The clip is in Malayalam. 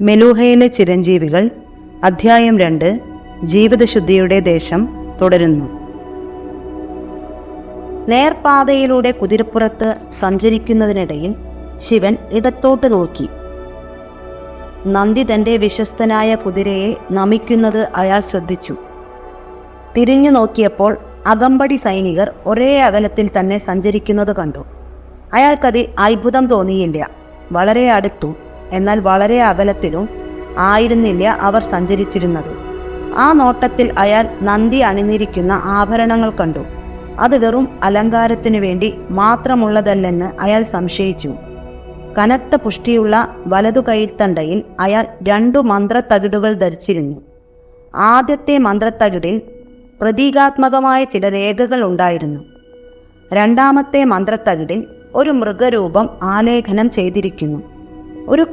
മെലൂഹയിലെ ചിരഞ്ജീവികൾ അധ്യായം രണ്ട് ജീവിതശുദ്ധിയുടെ ദേശം തുടരുന്നു. നേർപാതയിലൂടെ കുതിരപ്പുറത്ത് സഞ്ചരിക്കുന്നതിനിടയിൽ ശിവൻ ഇടത്തോട്ട് നോക്കി. നന്ദി തന്റെ വിശ്വസ്തനായ കുതിരയെ നമിക്കുന്നത് അയാൾ ശ്രദ്ധിച്ചു. തിരിഞ്ഞു നോക്കിയപ്പോൾ അകമ്പടി സൈനികർ ഒരേ അകലത്തിൽ തന്നെ സഞ്ചരിക്കുന്നത് കണ്ടു. അയാൾക്കത് അത്ഭുതം തോന്നിയില്ല. വളരെ അടുത്തും എന്നാൽ വളരെ അകലത്തിലും ആയിരുന്നില്ല അവർ സഞ്ചരിച്ചിരുന്നത്. ആ നോട്ടത്തിൽ അയാൾ നന്ദി അണിഞ്ഞിരിക്കുന്ന ആഭരണങ്ങൾ കണ്ടു. അത് വെറും അലങ്കാരത്തിനു വേണ്ടി മാത്രമുള്ളതല്ലെന്ന് അയാൾ സംശയിച്ചു. കനത്ത പുഷ്ടിയുള്ള വലതു കൈത്തണ്ടയിൽ അയാൾ രണ്ടു മന്ത്രത്തകിടുകൾ ധരിച്ചിരുന്നു. ആദ്യത്തെ മന്ത്രത്തകിടിൽ പ്രതീകാത്മകമായ ചില രേഖകൾ ഉണ്ടായിരുന്നു. രണ്ടാമത്തെ മന്ത്രത്തകിടിൽ ഒരു മൃഗരൂപം ആലേഖനം ചെയ്തിരിക്കുന്നു. ഒരു